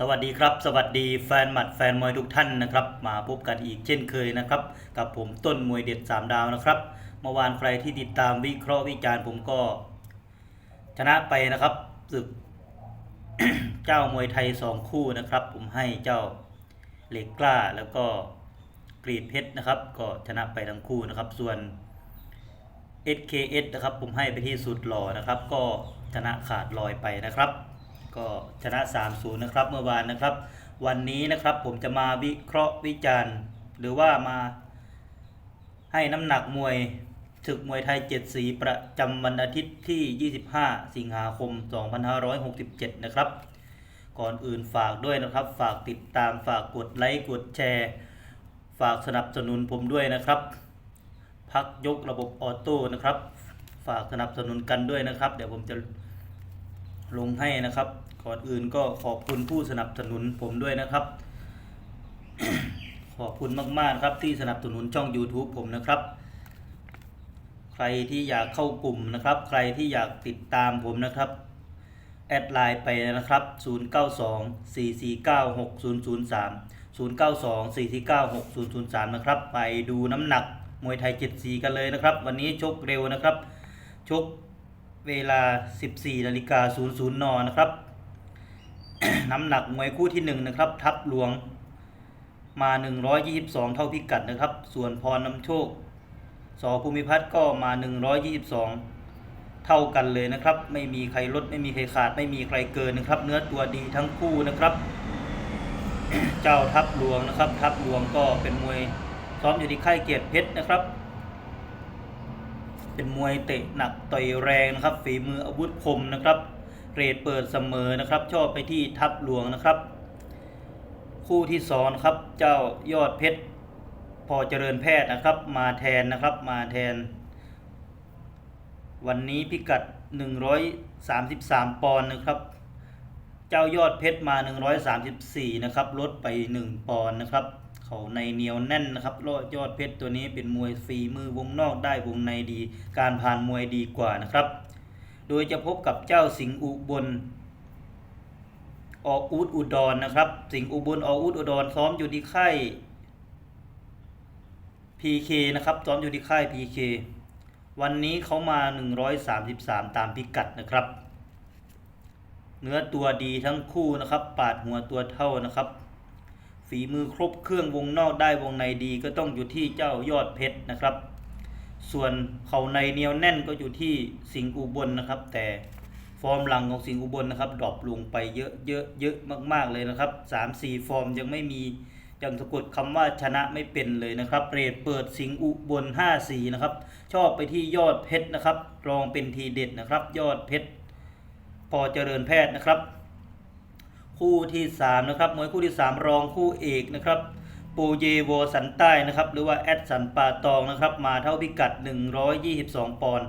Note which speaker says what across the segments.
Speaker 1: สวัสดีครับ สวัสดีแฟนหมัดแฟนมวยทุกท่านนะครับ มาพบกันอีกเช่นเคยนะครับ กับผมต้นมวยเด็ด 3 ดาวนะครับ เมื่อวานใครที่ติดตามวิเคราะห์วิจารณ์ผมก็ ชนะไปนะครับศึก เจ้ามวยไทย 2 คู่นะครับ ผมให้เจ้าเหล็กกล้าแล้วก็กรีดเพชรนะครับ ก็ชนะไปทั้งคู่นะครับ ส่วน SKS นะครับ ผมให้ไปที่สุดหล่อนะครับ ก็ชนะขาดลอยไปนะครับ ก็ชนะ 3-0 นะครับเมื่อวานนะครับ วันนี้นะครับผมจะมาวิเคราะห์วิจารณ์ หรือว่ามาให้น้ำหนักมวยศึกมวยไทย 7 สีประจำวันอาทิตย์ที่ 25 สิงหาคม 2567 นะครับ ก่อนอื่นฝากด้วยนะครับ ฝากติดตามฝากกดไลค์กดแชร์ ฝากสนับสนุนผมด้วยนะครับ พักยกระบบออโต้นะครับ ฝากสนับสนุนกันด้วยนะครับ เดี๋ยวผมจะลงให้นะครับ ก่อนอื่นก็ขอบคุณผู้สนับสนุนผมด้วยนะครับ ขอบคุณมาก ๆ ครับที่สนับสนุนช่อง YouTube ผมนะครับ ใครที่อยากเข้ากลุ่มนะครับ ใครที่อยากติดตามผมนะครับ แอดไลน์ไปนะครับ 0924496003 0924496003 นะครับ ไปดูน้ำหนักมวยไทย 7 สีกันเลยนะครับ วันนี้ชกเร็วนะครับ ชกเวลา 14นาฬิกา00นนะครับ น้ำหนักมวยคู่ที่1นะครับ ทับหลวงมา 122 เท่าพิกัดนะครับ ส่วนพรนำโชคสอภูมิพัฒน์ก็มา 122 เท่ากันเลยนะครับ ไม่มีใครลดไม่มีใครขาดไม่มีใครเกินนะครับ เนื้อตัวดีทั้งคู่นะครับ เจ้าทัพหลวงนะครับ ทัพหลวงก็เป็นมวยซ้อมอยู่ที่ค่ายเกียรติเพชรนะครับ เป็นมวยเตะหนักต่อยแรงนะครับ ฝีมืออาวุธคมนะครับ เรทเปิดเสมอนะครับ ชอบไปที่ทัพหลวงนะครับ คู่ที่สองนครับ เจ้ายอดเพชรพอเจริญแพทย์นะครับ มาแทนนะครับมาแทน วันนี้พิกัด 133 ปอนด์นะครับ เจ้ายอดเพชรมา 134 นะครับ ลดไป 1 ปอนด์นะครับ เขาในเหนียวแน่นนะครับยอดเพชรตัวนี้เป็นมวยฝีมือวงนอกได้วงในดี การผ่านมวยดีกว่านะครับ โดยจะพบกับเจ้าสิงห์อุบลออกอูดอุดรนะครับ สิงห์อุบลออกอูดอุดรซ้อมอยู่ที่ค่าย PK นะครับซ้อมอยู่ที่ค่าย PK วันนี้เขามา 133 ตามพิกัดนะครับ เนื้อตัวดีทั้งคู่นะครับ ปาดหัวตัวเท่านะครับ ฝีมือครบเครื่องวงนอกได้วงในดีก็ต้องอยู่ที่เจ้ายอดเพชรนะครับ ส่วนเขาในเนียวแน่นก็อยู่ที่สิงห์อุบลนะครับ แต่ฟอร์มหลังของสิงห์อุบลนะครับดรอปลงไปเยอะเยอะเยอะมากๆเลยนะครับสามสี่ฟอร์มยังไม่มียังสะกดคำว่าชนะไม่เป็นเลยนะครับเรทเปิดสิงห์อุบล5สีนะครับ ชอบไปที่ยอดเพชรนะครับรองเป็นทีเด็ดนะครับ ยอดเพชรพอเจริญแพทย์นะครับ คู่ที่3นะครับมวยคู่ที่ 3 รองคู่เอกนะครับ ปูเยโวสันใต้นะครับ หรือว่าแอดสันป่าตองนะครับ มาเท่าพิกัด 122 ปอนด์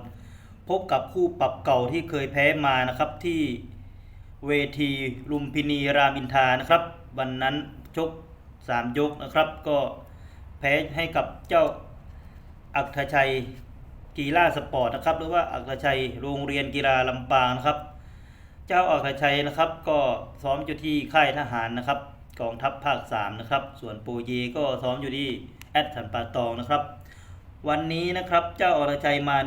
Speaker 1: พบกับคู่ปรับเก่าที่เคยแพ้มานะครับที่เวทีลุมพินีรามินทานะครับ วันนั้นชก 3 ยกนะครับ ก็แพ้ให้กับเจ้าอัครชัยกีฬาสปอร์ตนะครับ หรือว่าอัครชัยโรงเรียนกีฬาลำปางนะครับ เจ้าอัครชัยนะครับ ก็ซ้อมอยู่ที่ค่ายทหารนะครับ กองทัพภาค 3 นะครับ ส่วนโปเยก็ซ้อมอยู่ที่แอดสันป่าตองนะครับ วันนี้นะครับเจ้าอรชัยมา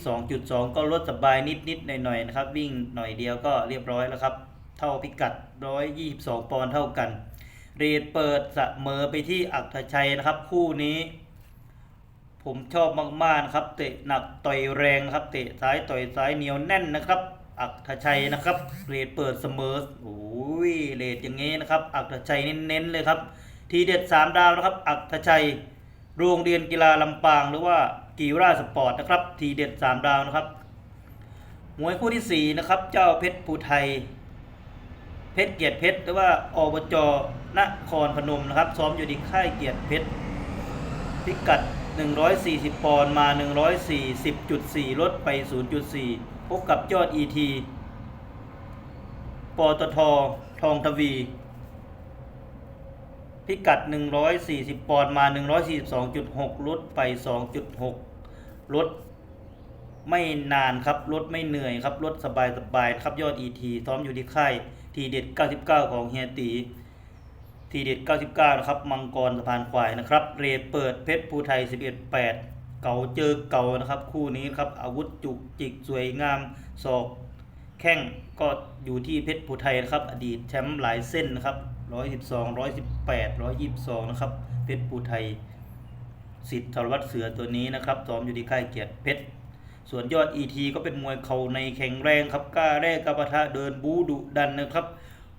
Speaker 1: 122.2 ก็ลดสบายนิดๆหน่อยๆนะครับ วิ่งหน่อยเดียวก็เรียบร้อยแล้วครับ เท่าพิกัด 122 ปอนด์เท่ากัน เรทเปิดเสมอไปที่อัครชัยนะครับ คู่นี้ ผมชอบมากๆนะครับ เตะหนักต่อยแรงนะครับ เตะซ้ายต่อยซ้ายเหนียวแน่นนะครับ อักรชัยนะครับเรทเปิดเสมอโอ้ยเรทอย่างงี้นะครับ อักรชัยเน้นๆเลยครับ ทีเด็ด 3 ดาวนะครับ อักรชัย โรงเรียนกีฬาลำปางหรือว่ากีราสปอร์ตนะครับ ทีเด็ด 3 ดาวนะครับมวยคู่ที่ 4 นะครับ เจ้าเพชรภูไทย เพชรเกียรติเพชรหรือว่าอบจนครพนมนะครับ ซ้อมอยู่ที่ค่ายเกียรติเพชรพิกัด 140 ปอนด์มา 140.4 ลดไป 0.4พบกับยอด ET ปตททองทวี พิกัด 140 ปอนด์มา 142.6 ลดไป 2.6 ลดไม่นานครับ ลดไม่เหนื่อยครับ ลดสบายสบายครับยอด ET ซ้อมอยู่ที่ค่ายทีเด็ด 99 ของเฮียตีทีเด็ด 99 นะครับ มังกรสะพานควายนะครับ เรเปิดเพชรภูไทย 11 8 เก่าเจอเก่านะครับ คู่นี้ครับอาวุธจุกจิกสวยงามศอกแข้งก็อยู่ที่เพชรภูไทยนะครับ อดีตแชมป์หลายเส้นนะครับ112 118 122 นะครับ เพชรภูไทยสิทธิ์สารวัตรเสือตัวนี้นะครับซ้อมอยู่ที่ค่ายเกียรติเพชรส่วนยอด ET ก็เป็นมวยเข่าในแข็งแรงครับกล้าแรกกระปะทะเดินบูดุดันนะครับ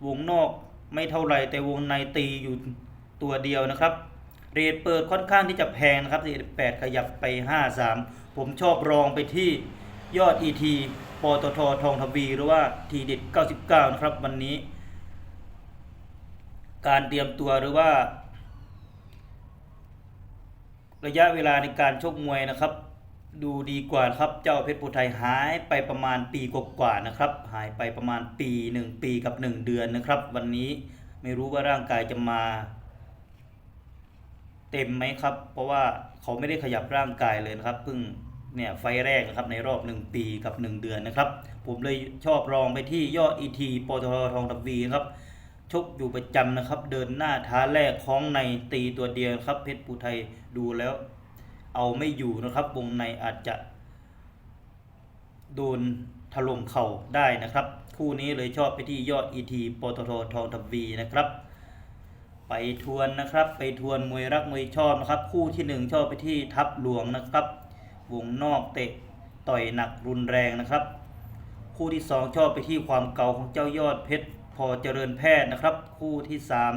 Speaker 1: วงนอกไม่เท่าไหร่แต่วงในตีอยู่ตัวเดียวนะครับ เรทเปิดค่อนข้างที่จะแพงนะครับ48ขยับไป 53 ผมชอบรองไปที่ยอด ET ปตททองทวีหรือว่าทีเด็ด99 นะครับวันนี้ การเตรียมตัวหรือว่า ระยะเวลาในการชกมวยนะครับ ดูดีกว่าครับเจ้าเพชรภูไทยหายไปประมาณปีกว่าๆนะครับ หายไปประมาณปี 1 ปีกับ 1 เดือนนะครับ วันนี้ไม่รู้ว่าร่างกายจะมา เต็มไหมครับ เพราะว่าเขาไม่ได้ขยับร่างกายเลยนะครับเพิ่งเนี่ยไฟแรกนะครับในรอบ 1 ปีกับ 1 เดือนนะครับ ผมเลยชอบรองไปที่ยอด ET ปตททองทวีนะครับชกอยู่ประจำนะครับ เดินหน้าท้าแรกคล้องในตีตัวเดียวครับ เพชรภูไทยดูแล้ว เอาไม่อยู่นะครับ วงในอาจจะโดนถล่มเข่าได้นะครับ คู่นี้เลยชอบไปที่ยอด ET ปตททองทวีนะครับ ไปทวนนะครับ ไปทวนมวยรักมวยชอบนะครับ คู่ที่หนึ่งชอบไปที่ทับหลวงนะครับ วงนอกเตะต่อยหนักรุนแรงนะครับ คู่ที่สองชอบไปที่ความเก่าของเจ้ายอดเพชรพอเจริญแพทย์นะครับ คู่ที่สาม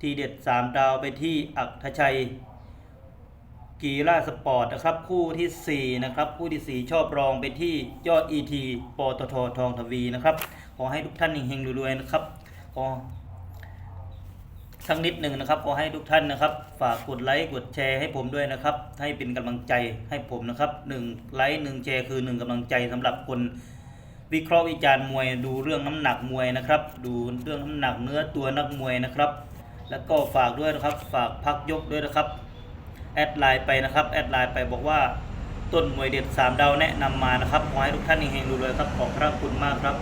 Speaker 1: ทีเด็ดสามดาวไปที่อักทชัย กีฬาสปอร์ตนะครับ คู่ทีสี่4นะครับคู่ทีสี่ 4 ชอบรองไปที่ยอด ET ปตททองทวีนะครับขอให้ทุกท่านเฮงๆรวยๆนะครับขอ สักนิดหนึ่งนะครับขอให้ทุกท่านนะครับ ฝากกดไลค์กดแชร์ให้ผมด้วยนะครับ ให้เป็นกำลังใจให้ผมนะครับหนึ่งไลค์หนึ่งแชร์คือหนึ่งกำลังใจสำหรับคนวิเคราะห์วิจารณ์มวยดูเรื่องน้ำหนักมวยนะครับ ดูเรื่องน้ำหนักเนื้อตัวนักมวยนะครับ แล้วก็ฝากด้วยนะครับ ฝากพักยกด้วยนะครับแอดไลน์ไปนะครับแอดไลน์ไปบอกว่าต้นมวยเด็ด3ดาวแนะนำมานะครับขอให้ทุกท่านเฮงๆดูเลยครับขอบพระคุณมากครับ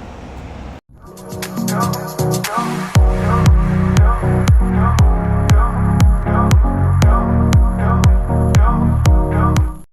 Speaker 2: Go, go, go.